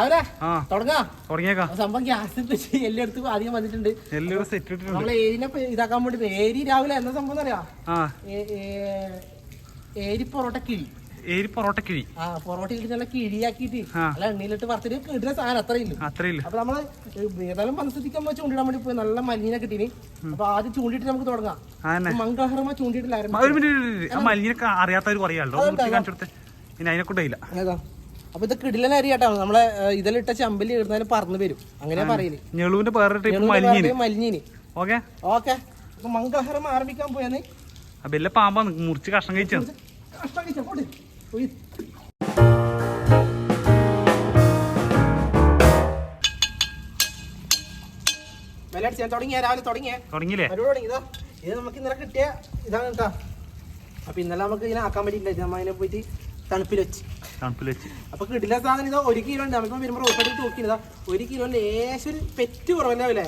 അവരെ തുടങ്ങാ. തുടങ്ങിയേക്കാം. സംഭവം ഗ്യാസ് വന്നിട്ടുണ്ട്. സെറ്റ് ഇട്ടിട്ടുണ്ട്. നമ്മളെ ഏരിനെ ഇതാക്കാൻ വേണ്ടി ഏരി രാവിലെ എന്താ സംഭവം അറിയാ ഏരി പൊറോട്ട കിഴി. ഏരി പൊറോട്ട കിഴി. ആ പൊറോട്ട ഇട്ട് നല്ല കിഴിയാക്കിയിട്ട് അല്ല നല്ല എണ്ണയിലിട്ട് വറുത്തിട്ട് കിട്ടുന്ന സാധനം അത്രയില്ല അത്രയില്ല അപ്പൊ നമ്മൾ ഏതായാലും മനസ്സിലാക്കാൻ വെച്ച് ചൂണ്ടിടാൻ വേണ്ടി പോയി. നല്ല മഞ്ഞിനെ കിട്ടീന്. അപ്പൊ ആദ്യം ചൂണ്ടിട്ട് നമുക്ക് തുടങ്ങാം. മംഗളഹർമ്മ ചൂണ്ടിട്ടില്ല ആ, ഒരു ഒരു മിനിറ്റ്. ആ മലിനൊക്കെ അറിയാത്തവർ പറയാമല്ലോ കാണിച്ചു കൊടുത്തേ. ഇനി അതിനെ ഏതാ? അപ്പൊ ഇത് കിടിലൻ അരിയാട്ടോ. നമ്മളെ ഇതിലിട്ട ചമ്പലി ഇടുന്നതിന് പറന്ന് വരും. അങ്ങനെ പറയൽ. ഞെളുവിന്റെ ടൈപ്പ് മലിഞ്ഞിന് ഓക്കെ. ഓക്കെ. അപ്പൊ മംഗളഹർമ്മ ആരംഭിക്കാൻ പോയെന്ന്. ആ പാമ്പാ മുറിച്ച് കഷ്ണം കഴിച്ചു? കഷ്ണം കഴിച്ചോ? ഇത് നമുക്ക് ഇന്നലെ കിട്ടിയ ഇതാണ് കേട്ടോ. അപ്പൊ ഇന്നലെ നമുക്ക് ഇതിനെ ആക്കാൻ ഇത് നമ്മ അതിനെ പോയിട്ട് തണുപ്പിൽ വെച്ച്. അപ്പൊ കിട്ടില്ല സാധനം ഇതാ ഒരു കിലോ ഉണ്ട്. നമുക്ക് വരുമ്പോ റോഡ് തൂക്കിയതാ ഒരു കിലോ ലേശം ഒരു പെറ്റ് കുറവല്ലേ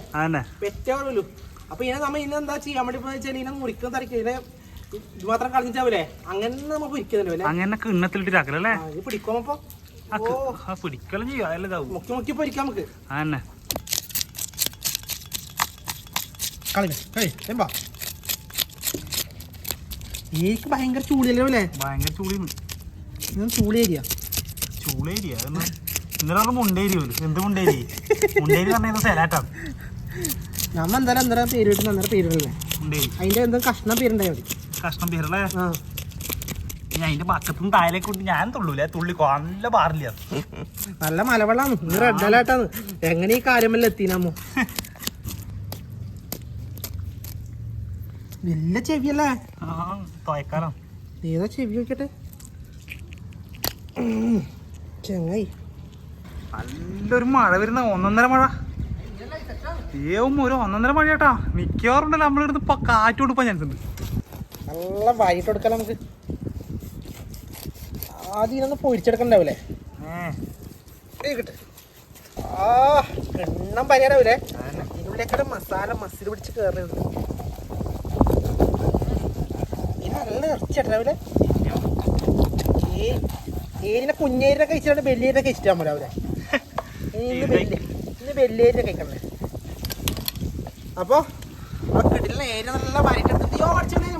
പെറ്റ് കുറവല്ലോ അപ്പൊ ഇങ്ങനെ നമ്മ ഇന്ന് എന്താ ചെയ്യാൻ വേണ്ടി വെച്ചാൽ ഇതിനെ മുറിക്കുന്ന തരക്ക് ഇതിനെ ഇത് മാത്രം കളഞ്ഞിട്ടാവൂലേ അങ്ങനെ നമ്മ പൊരിക്കുന്നുണ്ടോ അങ്ങനെ കിണ്ണത്തിലിട്ടിട്ടാക്കലല്ലേ പിടിക്കുമ്പോ പിടിക്കലും ചെയ്യാം. മുക്കി മുക്കി പൊരിക്കാം നമുക്ക്. എന്താ എനിക്ക് ഭയങ്കര ചൂടിയല്ലോ അല്ലേ ഭയങ്കര ചൂടി ഇത് ചൂളേരിയ. ചൂളേരിയ? ഇന്നലെ മുണ്ടേരി എന്ത് മുണ്ടേരി? മുണ്ടേരി പറഞ്ഞ സെലാറ്റാണ് നമ്മ എന്തായാലും അന്നേരം പേര് കിട്ടുന്ന അന്നേരം പേരിടല്ലേ അതിന്റെ എന്തോ കഷ്ണം പേരുണ്ടായാൽ മതി കഷ്ണം പേരല്ലേ? ഇനി അതിന്റെ പക്കത്തും താഴേക്ക് കൊണ്ട് ഞാൻ തുള്ളൂല. തുള്ളി നല്ല പാറില്ല. നല്ല മലവെള്ളാന്ന് ഇന്ന് റെഡ് അലേട്ടാന്ന് എങ്ങനെ ഈ കാര്യമല്ല എത്തിനാമോ വലിയ ചെവിയല്ലേ? തോയക്കാലം. ഏതാ ചെവി നോക്കട്ടെ. ചെങ്ങായി. നല്ലൊരു മഴ വരുന്ന ഒന്നൊന്നര മഴ. ഏവും ഒരു ഒന്നൊന്നര മഴ കേട്ടാ മിക്കവാറും ഉണ്ടല്ലോ നമ്മളിടുന്ന് ഇപ്പൊ കാറ്റ് കൊടുക്കാൻ ചാൻസ് ഉണ്ട് നല്ല വായിട്ട് കൊടുക്കാം നമുക്ക്. ആദ്യം ഇതൊന്ന് പൊരിച്ചെടുക്കണ്ടാവൂലേ? കിട്ടെ. ആ എണ്ണം പരിഹാരാവൂലേ ഇതിനുള്ളിലേക്കടെ മസാല മസിൽ പിടിച്ച് കയറുന്നത് ഇത് നല്ല ഇറച്ചിട്ടാവൂലേ ഏരിനെ കുഞ്ഞേരിനെ കഴിച്ചിട്ട് വലിയേരിനെ കഴിച്ചിട്ടാ പോലെ അവരെ. ഇന്ന് വലിയ ഇന്ന് വലിയേരിനെ കഴിക്കണേ. അപ്പൊ ആ നല്ല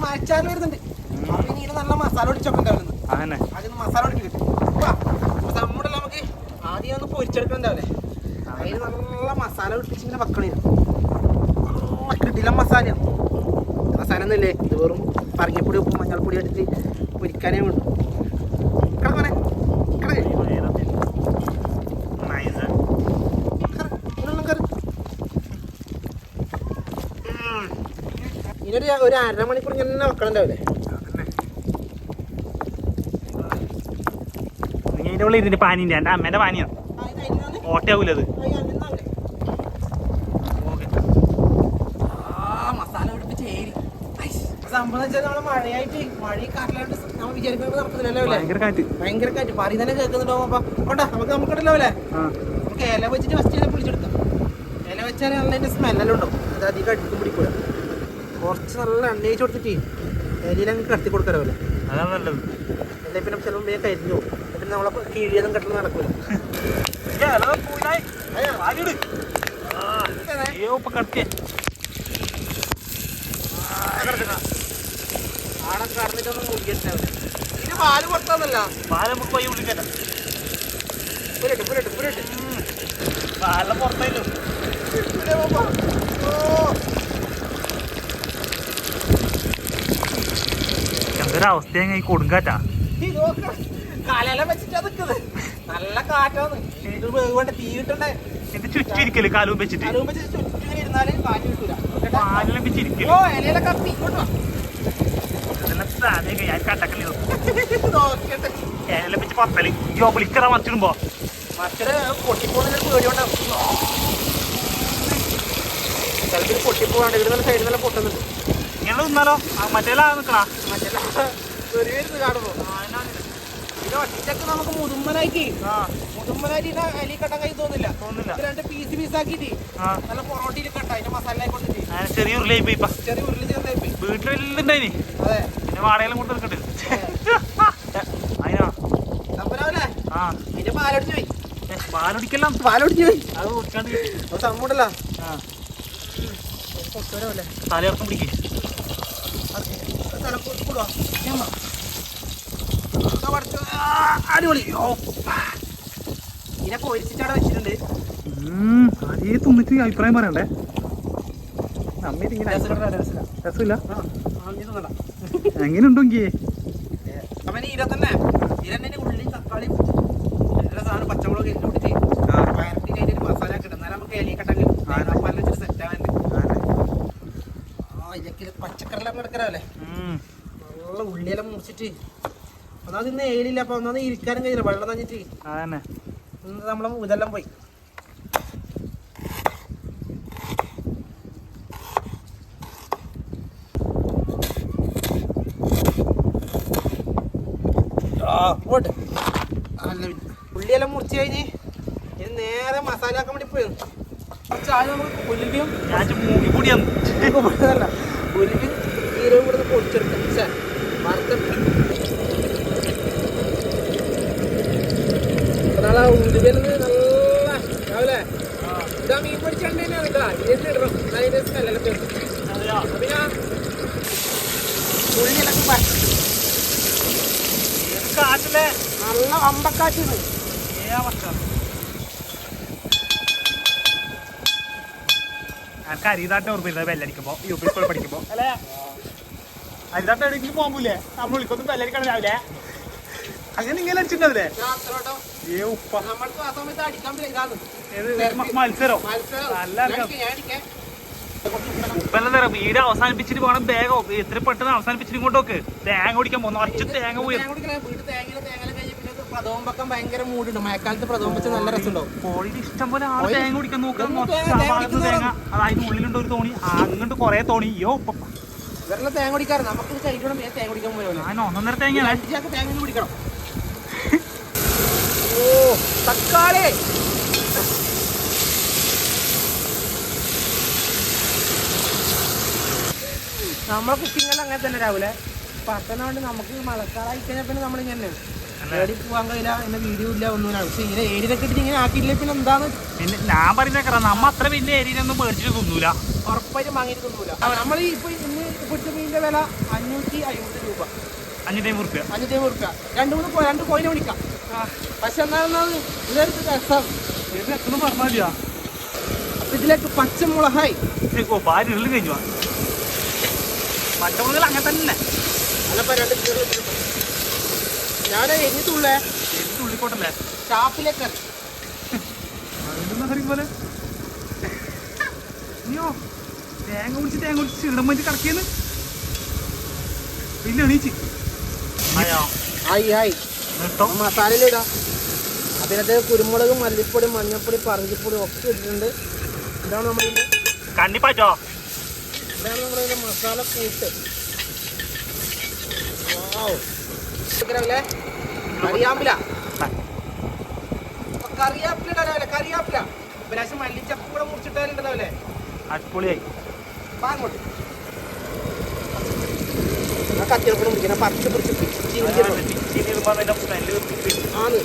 മരച്ചാലും വരുന്നുണ്ട്. അപ്പൊ ഇനി ഇതിന് നല്ല മസാല ഒടിച്ചൊക്കെ ഉണ്ടാവുന്നത് അതന്നെ. മസാല ഒടിച്ച് കിട്ടും. അപ്പൊ നമ്മുടെ നമുക്ക് ആദ്യം ഒന്ന് പൊരിച്ചെടുക്കണ്ടാവില്ലേ അതിന് നല്ല മസാല ഇങ്ങനെ കിടിലം മസാലയാണ് മസാല ഇത് വെറും പറങ്ങിപ്പൊടി ഉപ്പ് മഞ്ഞൾപ്പൊടി എടുത്ത് പൊരിക്കാനേ വേണ്ടു കിടക്കണേ കിടക്കേ നൈസ് ഇതിനൊന്നും കയറി ഇനൊരു ഒരു അരമണിക്കൂർ ഇങ്ങനെ വെക്കണണ്ടാവില്ലേ? നീ അതിന്റെ ഉള്ളിൽ ഇതിന്റെ പാനിന്റെ എന്റെ അമ്മേന്റെ പാനിയാണ് ഓട്ടയാവൂല അത് ഓക്കെ. ആ മസാല പിടിപ്പിച്ച് ഏരി ഐസ്. സംഭവം വെച്ചാൽ നമ്മൾ മഴയായിട്ട് മഴ കാറ്റിലാണ്ട് നമ്മൾ വിചാരിക്കുമ്പോൾ നടക്കുന്നില്ലല്ലോ അല്ലേ? ഭയങ്കര കാറ്റ്. ഭയങ്കര കാറ്റ്. തന്നെ കേൾക്കുന്നുണ്ടോ നമുക്ക് നമുക്കുണ്ടല്ലോ അല്ലേ? ആ. നമുക്ക് ഇല വെച്ചിട്ട് ഫസ്റ്റ് ഇല പിടിച്ചെടുക്കാം ഇല വെച്ചാൽ അതിന്റെ സ്മെല്ലെല്ലാം ഉണ്ടാവും. അത് അധികം അടുത്ത് പിടിക്കൂല. കുറച്ച് നല്ല എണ്ണയിച്ച് കൊടുത്തിട്ട് അങ്ങ് കടത്തി കൊടുക്കാറില്ല അതാണ് നല്ലത്. അല്ലെങ്കിൽ പിന്നെ ചിലപ്പോൾ വേഗം കരിഞ്ഞു പിന്നെ നമ്മളെ കീഴിയൊന്നും കെട്ടണം നടക്കൂല. ആടെ കടന്നിട്ടൊന്നും മുടിക്കണ്ടാവില്ല ഇത് പാൽ പുറത്താന്നല്ല പാൽ നമുക്ക് പയ്യ വിളിക്കണ്ട പുരട്ട് പുരട്ട് പുരട്ട്. പാലം പുറത്തായില്ലോ? എന്തൊരു അവസ്ഥയാണ് ഈ കൊടുങ്കാറ്റാ. നല്ല കാറ്റാണ് ഇത് ചുറ്റിരിക്കൽ കാലും വെച്ചിട്ട്? പാലെല്ലാം വെച്ചിരിക്കൽ പത്തൽ യോ വിളിക്കറ മറിച്ചിടുമ്പോ മറ്റൊരു പൊട്ടിപ്പോകുന്ന പേടിയുണ്ടാവും ചിലപ്പോൾ ഇവിടെ നല്ല സൈഡിൽ നല്ല പൊട്ടുന്നുണ്ട് ഇങ്ങനെ മറ്റേലാ നിക്കണാ ഒറ്റയ്ക്ക് നമുക്ക് അലി കെട്ടാൻ കൈ തോന്നില്ല തോന്നില്ല രണ്ട് പീസ് പീസ് നല്ല പൊറോട്ടയിൽ കെട്ടാ അതിന്റെ മസാല ചെറിയ പോയി ചെറിയ ഉരുളി വീട്ടിലുണ്ടായി അതെ പിന്നെ വാടകയിലും കൊണ്ട് നിൽക്കട്ടെ അതിനാ തമ്പരാവല്ലേ ആ അതിന്റെ പാലടിച്ചു പോയി ഏ, പാലൊടിക്കെല്ലാം പാലോടിച്ച് പോയി അത് കുടിക്കാണ്ട് കൊണ്ടുവരാമല്ലേ തലയിറക്കം പിടിക്കേ വെച്ചിട്ടുണ്ട് അഭിപ്രായം പറയണ്ടേ നമ്മ ഇതിങ്ങനെ രസമില്ല, രസമില്ല. രസമില്ല ആ, ആ, നീ തിന്നണ്ട. എങ്ങനെയുണ്ടെങ്കിൽ അവന് ഇര തന്നെ തക്കാളിയും എല്ലാ സാധനം മസാല പച്ചക്കറിയെല്ലാം കിടക്കരല്ലേ നല്ല ഉള്ളിയെല്ലാം മുറിച്ചിട്ട്. ഒന്നാമത് ഇന്ന് ഏലില്ല അപ്പൊ ഒന്നാമത് ഇരിക്കാനും കഴിയില്ല വെള്ളം നഞ്ഞിട്ട് അതന്നെ. ഇന്ന് നമ്മളെ ഇതെല്ലാം പോയി. പോട്ടെ. ഉള്ളിയെല്ലാം മുറിച്ച് കഴിഞ്ഞ് ഇത് നേരെ മസാല ആക്കാൻ വേണ്ടി പോയത് കുറച്ച് ആദ്യം നമുക്ക് ഉലുവിയും ജീരകവും കൂടെ ഒന്ന് പൊടിച്ചെടുക്കാം ഛെ, വറുത്തെടുക്കാം നാളെ നല്ല രാവിലെ. ഇതാ മീൻ പൊടിച്ചണ്ടേ കേട്ടോ ഇതിന് ഇടണം നല്ല പിന്നെ എനിക്ക് അരിതാട്ട ഓർമ്മയില്ല? ബെല്ലടിക്കുമ്പോ യു പി സ്കൂൾ പഠിക്കുമ്പോ. അല്ലേ? അരിതാട്ട എവിടെയെങ്കിലും പോകാൻ പോലെ നമ്മൾ വിളിക്കൊന്നും ബെല്ലടിക്കണം രാവിലെ അങ്ങനെ ഇങ്ങനെ അടിച്ചിട്ടുണ്ടാവില്ലേ? ഏ ഉപ്പ. ആ മത്സരോ. നല്ല. ഉപ്പെല്ലാം വീട് അവസാനിപ്പിച്ചിട്ട് പോകണം വേഗം. എത്ര പെട്ടെന്ന് അവസാനിപ്പിച്ചിട്ട് ഇങ്ങോട്ടോക്ക് തേങ്ങ കുടിക്കാൻ പോകുന്നു. ഒറ്റ തേങ്ങ പോയി. പ്രഥമം പക്കം ഭയങ്കര മൂടുണ്ട്. മഴക്കാലത്ത് പ്രഥമം വെച്ച് നല്ല രസമുണ്ടാവും. കോഴിയുടെ ഇഷ്ടം പോലെ ആൾ തേങ്ങ കുടിക്കാൻ ഭാഗത്ത് തേങ്ങ അതായത് ഉള്ളിലുണ്ട് ഒരു തോണി. അങ്ങോട്ട് കൊറേ തോണി. യോ ഉപ്പ. ഇവരെല്ലാം തേങ്ങ കുടിക്കാറ്. നമുക്ക് കഴിക്കണം തേങ്ങ കുടിക്കാൻ പോലും ഞാൻ ഒന്നൊന്നര തേങ്ങ തേങ്ങ കുടിക്കണം. ഓ തക്കാളി. നമ്മളെ കുക്കിങ്ങെല്ലാം അങ്ങനെ തന്നെ രാവിലെ. പത്തനോണ്ട് നമുക്ക് മഴക്കാലായി കഴിഞ്ഞാൽ പിന്നെ നമ്മളിങ്ങനെ ഏടി പോകാൻ കഴിയില്ല എന്നെ വീഡിയോ ഇല്ല ഒന്നുമില്ല. പക്ഷെ ഇങ്ങനെ ഇട്ടിട്ട് ഇങ്ങനെ ആക്കിയില്ലേ പിന്നെ എന്താന്ന് പിന്നെ ഞാൻ പറയുന്ന നമ്മ അത്ര വലിയ ഏരിയയിലൊന്നും മേടിച്ചിട്ട് തിന്നൂല. ഉറപ്പായിട്ടും വാങ്ങിയിട്ട് തിന്നൂല. നമ്മൾ ഇപ്പൊ പിടിച്ച മീനിന്റെ വില അഞ്ഞൂറ്റി അമ്പത് രൂപ. അഞ്ഞൂറ്റി അമ്പത് റുപ്യ അഞ്ഞൂറ്റി അമ്പത് രൂപ രണ്ട് മൂന്ന് രണ്ട് കോയിനെ വിളിക്കാം. പക്ഷെ എന്താണെന്നാണ് ഇതൊരു രസം. എത്ര അപ്പൊ ഇതിലേക്ക് പച്ചമുളകായി. ഓ ഭാര്യ ഉള്ളിൽ കഴിഞ്ഞു പച്ചമുളകൾ അങ്ങനെ തന്നെ. അല്ലപ്പോ രണ്ട്. ഞാൻ എഴുതിട്ടുള്ളേ എനിക്ക് ഉള്ളിക്കോട്ടല്ലേ? ഷാപ്പിലേക്ക്. പോലെ? തേങ്ങ കുടിച്ച് തേങ്ങ കുടിച്ച് ഇടം വെച്ച് കിടക്കിയെന്ന് പിന്നെ എണീച്ച് അയ്യോ ആയി ആയി. കേട്ടോ മസാലയിലിടാം അതിനകത്ത് കുരുമുളക് മല്ലിപ്പൊടി മഞ്ഞൾപ്പൊടി പറങ്കിപ്പൊടി ഒക്കെ ഇട്ടിട്ടുണ്ട്. ഇതാണ് നമ്മളിതിന്റെ കണ്ടിപ്പാച്ചോ ഇതാണ് നമ്മളിതിന്റെ മസാല കൂട്ട്. കറിയാപ്പില കറിയാപ്പില ഇടാനാവില്ല കറിയാപ്പില പ്രാവശ്യം മല്ലിച്ചപ്പ് കൂടെ മുറിച്ചിട്ടാലുണ്ടാവില്ലേ അടിപൊളിയായി. അങ്ങോട്ട്. ആ കത്തിയെടുക്കണം മുറിക്കണം പറിച്ച് പിടിച്ച് ആണ്.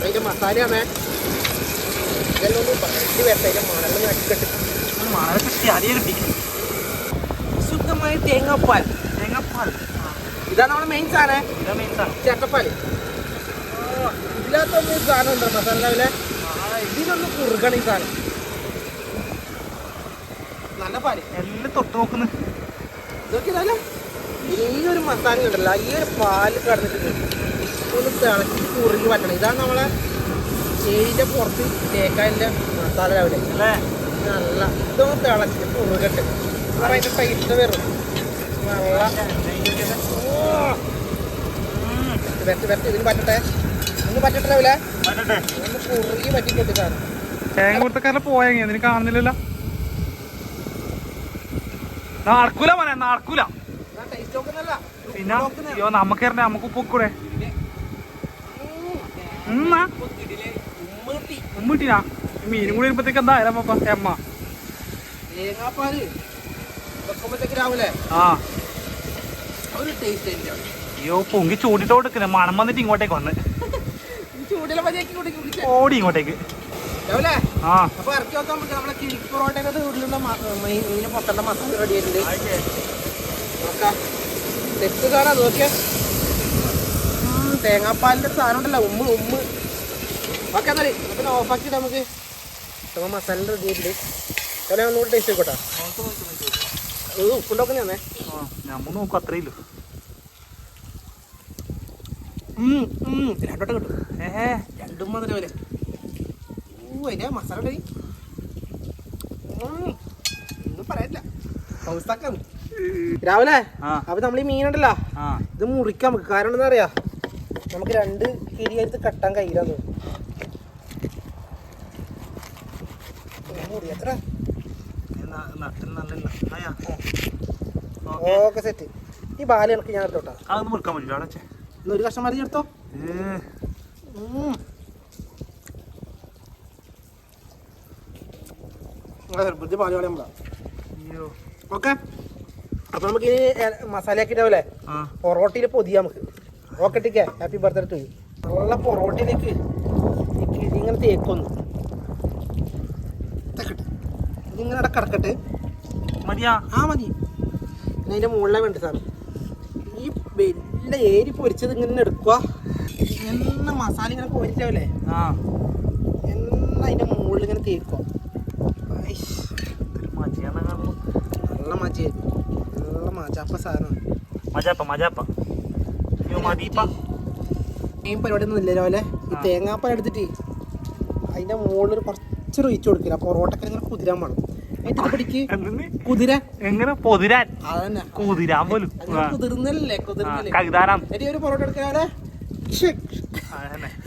അതിന്റെ മസാലയാണ് ഇതെല്ലാം ഒന്ന് വരട്ടി വരട്ടെ. മണലും നട്ടിട്ട്. മണൽ കിട്ടി കിട്ടി ശുദ്ധമായ തേങ്ങാപ്പാൽ. തേങ്ങാപ്പാൽ. ഇതാണ് നമ്മുടെ മെയിൻ സാധനം. ചേട്ടപ്പാൽ ഇതിനകത്തൊന്നും സാധനം. ഉണ്ടോ? മസാല രാവിലെ ഇതിനൊന്ന് കുറുകണം ഈ സാധനം. നല്ല പാൽ. എല്ലാം തൊട്ട് നോക്കുന്നു. ഇതൊക്കെ ഇതല്ലേ ഈ ഒരു മസാല ഉണ്ടല്ലോ ഈ ഒരു പാൽ കടന്നിട്ട് ഒന്ന് തിളച്ച് കുറുകി പറ്റണം ഇതാണ് നമ്മളെ ചേരിന്റെ പുറത്ത് തേക്കാന്റെ മസാല രാവിലെ. അല്ലേ? നല്ല ഇതൊന്ന് തിളച്ചിട്ട് കുറുകട്ട്. അതിന്റെ ടൈറ്റ് വരും. നല്ല. വരട്ട് ഇതിന് പറ്റട്ടെ? ഒന്ന് പറ്റട്ടെ രാവിലെ? വരട്ടെ ഒന്ന് കുറുകി പറ്റിക്കൊട്ടി സാധനം. തേങ്ങ കൊടുത്തക്കാരെ പോയെങ്കിൽ നിനക്ക് കാണുന്നില്ലല്ലോ. നടക്കൂല മോനെ നടക്കൂല. പിന്നെ അയ്യോ നമുക്ക് തരണ്ടേ നമുക്ക് പൊക്കൂടെ ഉമ്മ. ഉമ്മ കിട്ടിനാ മീനും കൂടി വരുമ്പത്തേക്ക് എന്താ ആയാലും പപ്പ എമ്മ. തേങ്ങാപ്പാൽ. വെക്കുമ്പോഴത്തേക്ക് രാവിലെ. ആ. അയ്യോ പൊങ്കി ചൂടിട്ട് കൊടുക്കുന്നത് മണം വന്നിട്ട് ഇങ്ങോട്ടേക്ക് വന്ന്. ഓടി ഇങ്ങോട്ടേക്ക്. ആ. അപ്പൊ ഇറക്കി വെക്കാൻ പറ്റും. നമ്മളെ പൊറോട്ടയുടെ മീനെ പൊത്തണ്ട മസാല റെഡി ആയിട്ടുണ്ട്. നോക്കാം. തെക്ക് കാണാം നോക്കിയാ. ഉം, തേങ്ങാപ്പാലിന്റെ സാധനം ഉണ്ടല്ലോ ഉമ്മ ഉമ്മ്. ഓക്കെ എന്നാൽ പിന്നെ ഓഫാക്കിയിട്ട് നമുക്ക് നമ്മൾ മസാല റെഡി ആയിട്ടുണ്ട്. ഞാൻ ഒന്നുകൂടി ടേസ്റ്റ് ആയിക്കോട്ടെ ഇത് ഉപ്പുണ്ടോക്കെ നമ്മൾ നോക്കും അത്രയില്ല രണ്ടോട്ടം കിട്ടും. ഏഹേ രണ്ടും മതി പോലെ ഓ അതിന്റെ മസാല റെഡി ഒന്നും പറയാനില്ല. ഹൗസാക്കാന്ന് രാവിലെ? അപ്പൊ നമ്മൾ ഈ മീനുണ്ടല്ലോ ഇത് മുറിക്കാൻ നമുക്ക്. കാരണം എന്താ പറയാ നമുക്ക് രണ്ട് കിരിയായിട്ട് കട്ടാൻ ആയാ? ഓക്കെ. സെറ്റ്. ഈ ബാല എനിക്ക് ഞാൻ എടുത്തോട്ടാ. മുറുക്കാൻ പറ്റില്ല ഒരു കഷ്ണം മതി എടുത്തോ. ബുദ്ധി പാൽ കളയാൻ ഓക്കെ. അപ്പൊ നമുക്ക് ഈ മസാല ആക്കിട്ടാവല്ലേ പൊറോട്ടയിൽ പൊതിയാം നമുക്ക്. ഓക്കെ ഹാപ്പി ബർത്ത്ഡേ ടു നല്ല പൊറോട്ടയിലേക്ക് ഇങ്ങനെ തേക്കൊന്നു. ഇങ്ങനെ കിടക്കട്ടെ. മതിയാ. ആ മതി. പിന്നെ അതിന്റെ മുകളിലെ വേണ്ട സാർ ഈ വലിയ ഏരി പൊരിച്ചത് ഇങ്ങനെ എടുക്കുക എന്ന മസാല ഇങ്ങനെ പൊരിച്ചാവല്ലേ? ആ. എന്ന അതിന്റെ മുകളിൽ ഇങ്ങനെ തേക്കുക നല്ല മജ നല്ല മജാപ്പ സാധനമാണ് മജാപ്പ മജാപ്പ അയ്യോ മെയിൻ പരിപാടി ഒന്നും ഇല്ലല്ലോ അല്ലേ ഈ. തേങ്ങാപ്പാൽ എടുത്തിട്ട്. അതിന്റെ മുകളിൽ കുറച്ച് ഒഴിച്ചു കൊടുക്കില്ല. പൊറോട്ടക്ക് ഇങ്ങനെ കുതിരാൻ വേണം. എന്നിട്ട് പിടിക്ക്. കുതിര എങ്ങനെ? പൊതിരാൻ. അതന്നെ. കുതിരാൻ പോലും. കുതിർന്നല്ലേ കുതിർന്നല്ലേ. കഴുതാനാം എന്നിട്ട് ഒരു പൊറോട്ട എടുക്കാതെ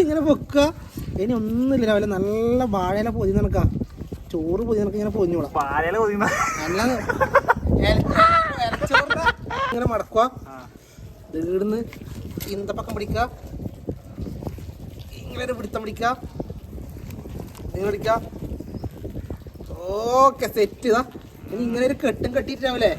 ഇങ്ങനെ വെക്കുക. ഇനി ഒന്നുമില്ല രാവിലെ നല്ല വാഴയില പൊതി നടക്കാം ചോറ് പൊതി നടക്കുക ഇങ്ങനെ പൊതിഞ്ഞോളാം വാഴയില പൊതി നല്ല ഇങ്ങനെ മടക്കുക ആ. വീടുന്ന് ഈന്തപ്പക്കം പിടിക്കുക ഇങ്ങനെ ഒരു പിടുത്തം പിടിക്കുക ഇങ്ങനെ പിടിക്കുക ഓക്കെ സെറ്റ് ഇതാ ഇനി ഇങ്ങനെ ഒരു കെട്ടും കെട്ടിയിട്ടാവല്ലേ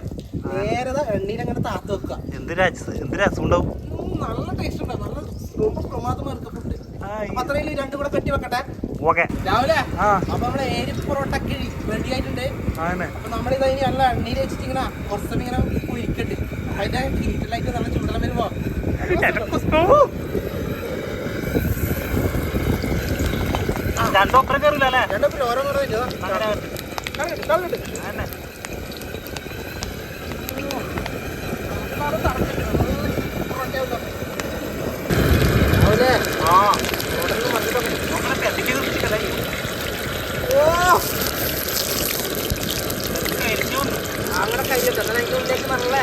നേരെ ദാ എണ്ണയിൽ അങ്ങനെ താത്ത് വെക്കുക എന്ത് രസം എന്ത് രസം ഉണ്ടാവും ഉം, നല്ല ടേസ്റ്റ് ഉണ്ടാവും നല്ല ரொம்ப പ്രമാദം ഫുഡ് ആ, അപ്പൊ അത്രയും രണ്ടും കൂടെ കെട്ടി വെക്കട്ടെ ഓക്കെ രാവിലെ ആ അപ്പൊ നമ്മളെ ഏരി പൊറോട്ടക്ക് റെഡി ആയിട്ടുണ്ട് അതന്നെ അപ്പൊ നമ്മളിത് അതിന് നല്ല എണ്ണയിൽ വെച്ചിട്ട് ഇങ്ങനെ കുറച്ച് സമയം ഇങ്ങനെ കുഴിക്കട്ട് അതിന്റെ ഹീറ്റിലായിട്ട് നല്ല ചൂടെല്ലാം വരുമ്പോ. രണ്ടൊപ്പരം കയറില്ല അല്ലേ രണ്ടു പേര് ഓരോ കൂടെ വെച്ചോ. അങ്ങനെ കളഞ്ഞിട്ട്, കളഞ്ഞിട്ട്. അതന്നെ നന്നായി തറച്ചിട്ട്, നന്നായി പൊറോട്ടയാവുന്നു. രാവിലെ ആ പൊറോട്ടയ്ക്ക് മറിച്ചിട്ടൊക്കെ. നോക്കണേ പെരട്ടിക്ക് നിർത്തിക്കല്ലേ ഓ കരിഞ്ഞു വന്നു അങ്ങനെ കയ്യിട്ട് എന്നാൽ അതിന്റെ ഉള്ളിലേക്ക് നല്ല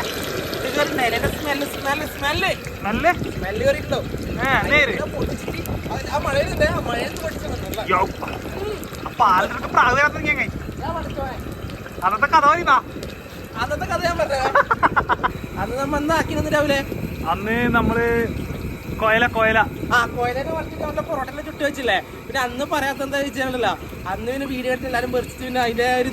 ഇത് കയറി നിലയുടെ സ്മെല്ല് സ്മെല്ല് നല്ല? സ്മെല്ല് കയറിയിട്ടുണ്ടോ നേര് പൊട്ടിച്ചിട്ട്. ആ മഴയിലുണ്ട് ആ അപ്പൊ ആളുകൾക്ക് പ്രാധാന്യം ഞാൻ ഞാൻ പഠിച്ചോ അന്നത്തെ കഥ പറയുന്നാ? അന്നത്തെ കഥ ഞാൻ പറഞ്ഞ. അന്ന് നമ്മ എന്നാക്കിയിരുന്നു രാവിലെ? അന്ന് നമ്മൾ കോയല കോയല. ആ കോയലൊക്കെ പറഞ്ഞിട്ട് അവരുടെ പൊറോട്ടനെ ചുട്ടു വെച്ചില്ലേ? പിന്നെ അന്ന് പറയാത്ത എന്താ ചോദിച്ചാണല്ല അന്ന് പിന്നെ വീഡിയോ എടുത്ത് എല്ലാരും പറിച്ചിട്ട് പിന്നെ അതിന്റെ ഒരു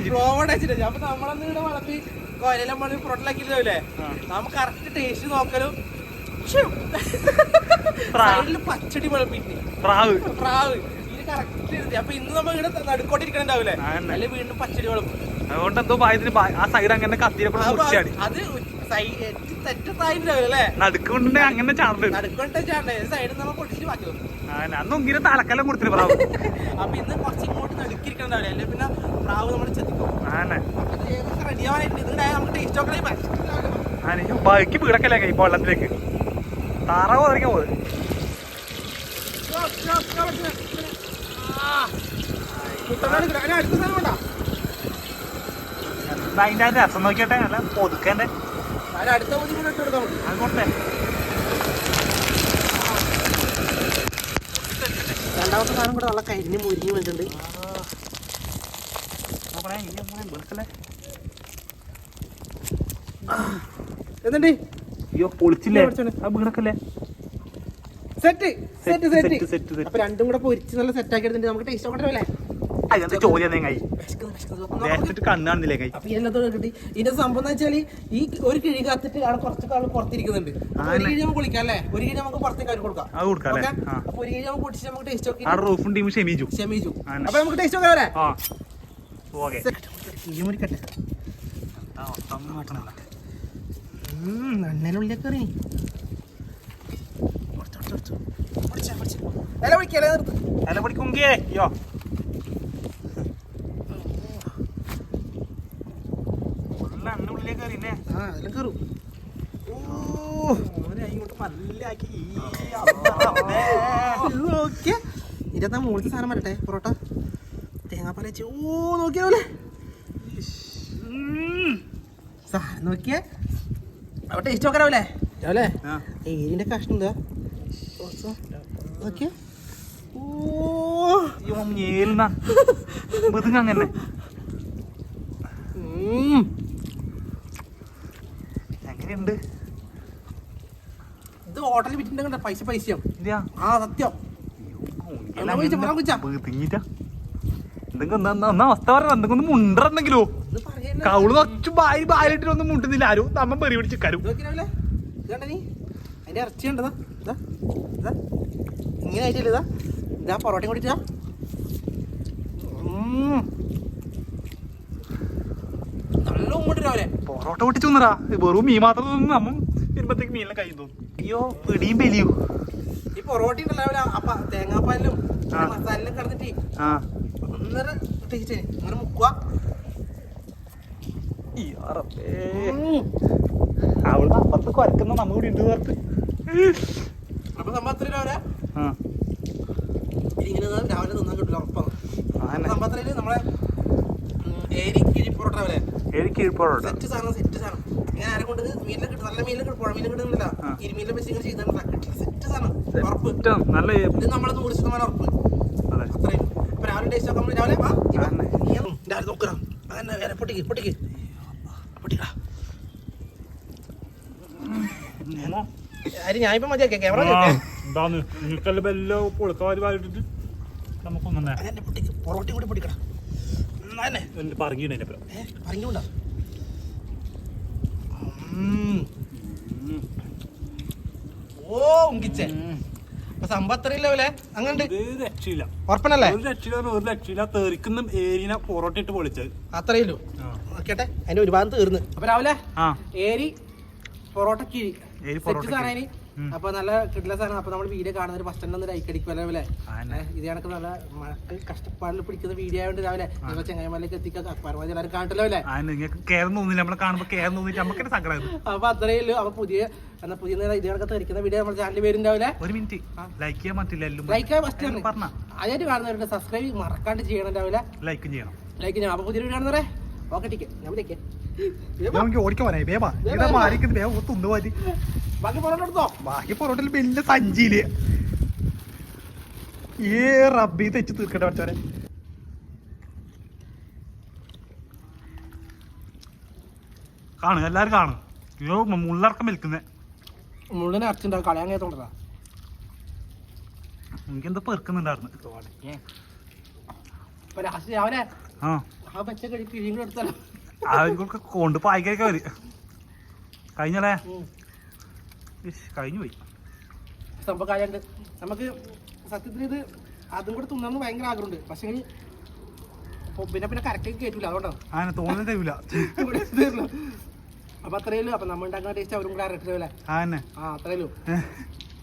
ഇത് പ്രോവോട്ട് വെച്ചിട്ട് അപ്പൊ നമ്മളന്ന് ഇവിടെ വളർത്തി കോയിലെല്ലാം നമ്മൾ പൊറോട്ടലാക്കിയില്ലേ നമ്മ നമുക്ക് കറക്റ്റ് ടേസ്റ്റ് നോക്കലും സൈഡിൽ പച്ചടി വെളുപ്പിട്ട് പ്രാവ്. പ്രാവ്. ഇത് കറക്റ്റ് അപ്പൊ ഇന്ന് നമ്മൾ ഇവിടെ നടുക്കോട്ടിരിക്കണ്ടാവില്ലേ. അല്ലെ വീണ്ടും പച്ചടി വെളുപ്പ്. അതുകൊണ്ട് എന്തോ ആ സൈഡ് അങ്ങനെ മുറിച്ചാടി അത് നടുക്കുകൊണ്ട് അങ്ങനെ ചാണ്ട് അന്ന് ഒന്നിനെ തലക്കെല്ലാം കൊടുത്തില്ല പ്രാവ് അപ്പൊ ഇന്ന് കുറച്ച് ഇങ്ങോട്ട് നടുക്കിരിക്കണ്ടാവില്ല അല്ലെ? പിന്നെ പ്രാവ് നമ്മൾ ചെത്തിക്കും. ബൈക്ക് വീടക്കല്ലേ കൈ വെള്ളത്തിലേക്ക് താറാവ് ഇറങ്ങി പോയത് അതിന്റെ രസം നോക്കിയട്ടെ? നല്ല ഒതുക്കന്റെ അതിന് അടുത്ത കൂടെ ഇട്ട് രണ്ടാമത്തെ സാധനം കൂടെ നല്ല കരിഞ്ഞ് മുരിഞ്ഞ് വെച്ചിട്ടുണ്ട് എന്നിട്ട് അയ്യോ പൊളിച്ചില്ലേ? Set set set set. അപ്പൊ രണ്ടും കൂടെ പൊരിച്ച് നല്ല സെറ്റ് ആക്കി എടുത്തിട്ട് നമുക്ക് ടേസ്റ്റ് നോക്കട്ടെ അങ്ങനത്തെ ചോദ്യം കൈ വേച്ചിട്ട് കണ്ണ് കാണുന്നില്ലേ കൈ? അപ്പൊ എല്ലാത്തോടെ കിട്ടി. ഇതിന്റെ സംഭവം വെച്ചാൽ ഈ ഒരു കിഴി കാത്തിട്ട് അവിടെ കുറച്ച് ആൾ പുറത്തിരിക്കുന്നുണ്ട്. ഒരു കിഴി നമുക്ക് കുളിക്കാം അല്ലേ? ഒരു കിഴി നമുക്ക് പുറത്തേക്ക് അവർ കൊടുക്കാം? അത് കൊടുക്കാം അല്ലേ? ആ. അപ്പൊ ഒരു കിഴി നമുക്ക് നമുക്ക് ടേസ്റ്റ് നോക്കി അവിടെ റൂഫും ടീം ക്ഷമിച്ചു ക്ഷമിച്ചു ആണ്. അപ്പൊ നമുക്ക് ടേസ്റ്റ് നോക്കാം അല്ലേ? ആ. ഓക്കെ. കിഴി മുറിക്കട്ടെ എണ്ണനുള്ളിലേക്ക് എറി ഇല പിടിക്കല്ലേ നിർത്ത്. ഇല യോ ഉള്ള എണ്ണുള്ളിലേക്ക് കയറിയില്ലേ ആ അതിലും കയറും നോക്കിയ. ഇരുപത്താ മുകളിൽ സാധനം വരട്ടെ പൊറോട്ട? തേങ്ങാപ്പാല വെച്ച് ഓ നോക്കിയ പോലെ. സാധനം നോക്കിയേ. അവിടെ ടേസ്റ്റ് നോക്കാനാവല്ലേ ആ. ഏരിന്റെ കഷ്ണം എന്താ നോക്കിയേ. ഓ. ഏലുന്ന ബതുങ്ങ അങ്ങനെ. പൈസ ഇല്ല. ആ സത്യം. ഒന്ന് മുണ്ടുന്നില്ല. ആരും നമ്മ പെറി അതിന്റെ ഇറച്ചി ഇങ്ങനെ ആയിട്ടില്ല ഇതാ? ഇതാ പൊറോട്ടയും കൂടിട്ടാ നല്ല ഉമ്മുണ്ട് രാവിലെ. പൊറോട്ട പൊട്ടിച്ചു വെറും മീൻ മാത്രം നമ്മ വരുമ്പത്തേക്ക് മീനിനെ കൈ തോന്നും അയ്യോ പിടിയും പെലിയോ. ഈ പൊറോട്ട ഉണ്ടല്ലോ അപ്പ തേങ്ങാപ്പാലിലും. മസാലയിലും കിടന്നിട്ട് ആ. ഒന്നര ടേസ്റ്റ് ഇങ്ങനെ മുക്കുക അവിടെ അപ്പുറത്ത് കുരക്കുന്ന നമ്മ കൂടി ഉണ്ട് പുറത്ത് അപ്പൊ അത്ര രാവിലെ ഇങ്ങനെ രാവിലെ നിന്നാൻ കിട്ടില്ല ഉറപ്പാണ്. നമ്മളെ ഏരി കിഴി പൊറോട്ട ഏഴ് കീഴ്പ്പോഴുണ്ട് സെറ്റ് സാധനം സെറ്റ്. ഞാൻ ആരെ കൊണ്ട് മീനിലെ കിട്ടും. നല്ല മീനിലെ കിട്ടും. പുഴ മീനിലെ കിട്ടുന്നില്ല. ഇരുമീനിലെ വെച്ച് ഇങ്ങനെ ചെയ്തിട്ടില്ല സെറ്റ്. സാധനം ഉറപ്പ് നല്ല ഇത് നമ്മളെ നൂറ് ശതമാനം ഉറപ്പ്. അതെ. അത്രയും. ഇപ്പൊ രാവിലെ ടേസ്റ്റ് നോക്കാൻ രാവിലെ വാ, രാവിലെ നോക്കണം അതന്നെ വേറെ പൊട്ടിക്ക് പൊട്ടിക്ക്. പൊട്ടിക്ക ആര് ഞാൻ ഇപ്പൊ മതിയാക്കിയ? ക്യാമറ നമുക്കൊന്നും പൊറോട്ടയും കൂടി പറങ്ങിയിടേ ഏ പറഞ്ഞുകൊണ്ടാ ഓ ഉങ്കിച്ചേ. അപ്പൊ സംഭവം അത്രയില്ല പോലെ അങ്ങനെ ഒരു രക്ഷയില്ല. ഉറപ്പനല്ലേ? ഒരു രക്ഷയില്ല ഒരു രക്ഷയില്ല. തെറിക്കുന്ന ഏരിയനെ പൊറോട്ട ഇട്ട് പൊളിച്ചത്. അത്രയല്ലോ? നോക്കട്ടെ അതിന്റെ ഒരു ഭാഗം തീർന്ന്. അപ്പൊ രാവിലെ ആ. ഏരി പൊറോട്ട കിഴി ഏരി സെറ്റ് പൊറോട്ട. അപ്പൊ നല്ല കിട്ടില്ല സാധനം. അപ്പൊ നമ്മൾ വീഡിയോ കാണുന്ന ഫസ്റ്റ് തന്നെ ലൈക്ക് അടിക്കും അല്ലേ? അല്ലെ ഇത് കണക്ക് നല്ല മഴക്ക് കഷ്ടപ്പാടിൽ പിടിക്കുന്ന വീഡിയോ ആയതുകൊണ്ട് രാവിലെ ഇപ്പൊ ചെങ്ങായിമാരിലേക്ക് എത്തിക്കാൻ പരമാവധി എല്ലാവരും കാണട്ടല്ലോ അല്ലേ? നമ്മളെ അപ്പൊ അത്രയേ ഉള്ളൂ. അപ്പൊ പുതിയ എന്നാ പുതിയ ഇത് കണക്ക് തെറിക്കുന്ന വീഡിയോ നമ്മുടെ ചാനലിൽ വരുന്നുണ്ടാവില്ലേ ഒരു മിനിറ്റ്. ലൈക്ക് ചെയ്യാൻ പറ്റില്ല. ലൈക്ക് ഫസ്റ്റ് ആദ്യമായിട്ട് കാണുന്നവരുടെ സബ്സ്ക്രൈബ് മറക്കാണ്ട് ചെയ്യണം രാവിലെ ലൈക്കും ചെയ്യണം. ലൈക്ക് ചെയ്യണം. അപ്പൊ പുതിയ വീഡിയോ കാണുന്നവരെ ഓക്കെ ഞാൻ വിളിക്കേ. നമുക്ക് ഓടിക്കാൻ ഇവിടെ ബേബാ. മാറിക്കുന്നത് ബേബ തുന്നു മാറ്റി. ബാക്കി പൊറോട്ട എടുത്തോ? ബാക്കി പൊറോട്ടയിൽ വലിയ സഞ്ചിയിൽ. ഏ റബ്ബി തെച്ച് തീർക്കട്ടെ പഠിച്ചവരെ കാണും എല്ലാരും കാണും അയ്യോ മുള്ളർക്കം വിൽക്കുന്നേ. മുള്ളിനെ അച്ഛണ്ടാവും കളയാൻ കേട്ടോണ്ടാ എനിക്കെന്തോ പെറുക്കുന്നുണ്ടായിരുന്നു. കൊണ്ട് പായിക്കൊക്കെ വരും കഴിഞ്ഞല്ലേ? കഴിഞ്ഞു പോയി സംഭവം കാര്യമുണ്ട് നമുക്ക് സത്യത്തിൽ ഇത് അതും കൂടെ തിന്നാന്ന് ഭയങ്കര ആഗ്രഹമുണ്ട്. പക്ഷേ പിന്നെ പിന്നെ കറക്റ്റ് കേട്ടില്ല അതുകൊണ്ടാണ് അങ്ങനെ തോന്നുന്നത് തരൂല. ഇവിടെ തീർന്നു. അപ്പൊ അത്രയല്ലോ അപ്പൊ നമ്മൾ ഉണ്ടാക്കുന്ന ടേസ്റ്റ് അവരും കൂടെ അങ്ങനെ ആ അത്രയല്ലോ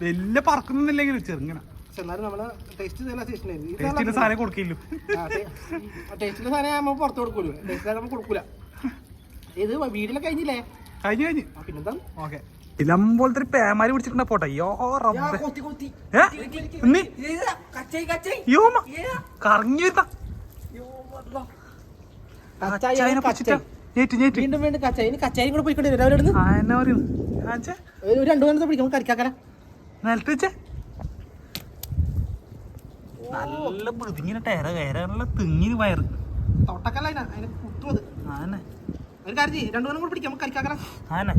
വലിയ പറക്കുന്നില്ലെങ്കിലും ചെറുങ്ങനെ. പക്ഷെ എന്നാലും നമ്മൾ ടേസ്റ്റ് ടേസ്റ്റിന്റെ സാധനം കൊടുക്കില്ലു ടേസ്റ്റിന്റെ സാധനം നമ്മൾ പുറത്ത് കൊടുക്കൂലോ. ടേസ്റ്റ് നമ്മൾ കൊടുക്കൂല. ഇത് വീട്ടിലെ കഴിഞ്ഞില്ലേ? കഴിഞ്ഞു കഴിഞ്ഞു. പിന്നെന്താ? ഓക്കെ. ഇലം പോലത്തെ പേമാരി പിടിച്ചിട്ടുണ്ട പോട്ടെ? യോ റബ്ബേ. കറങ്ങി വരുന്ന നല്ല മൃതിങ്ങനെ ടയറ കയറാനുള്ള തിങ്ങിന് വയറ്. തൊട്ടക്കല്ല അതിനെ. അതിനെ കുത്തും അത്. ആന്നെ. ഒരു കാര്യം രണ്ടു പേരും കൂടെ പിടിക്കാം. നമുക്ക് കരിക്കാക്കല ആന്നെ.